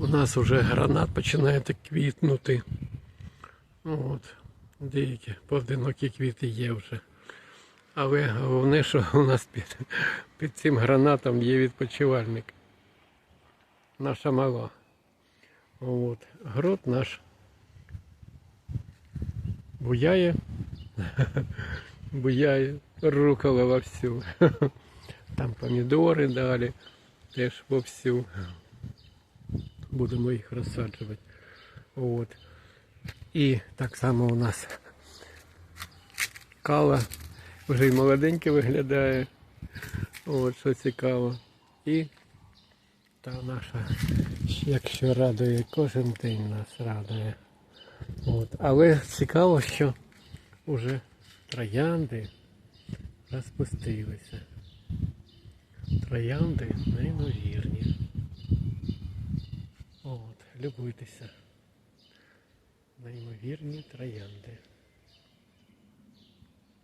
У нас вже гранат починає квітнути. От. Деякі поодинокі квіти є вже. Але головне, що у нас під, під цим гранатом є відпочивальник. Наша мала. От. Грот наш буяє. Буяє. Рукола вовсю. Там помідори далі. Теж вовсю. Будемо їх розсаджувати. От. І так само у нас кала вже й молоденьке виглядає. От що цікаво. І та наша, якщо радує, кожен день нас радує. От. Але цікаво, що вже троянди розпустилися. Троянди неймовірні. Любуйтеся. Неймовірні троянди.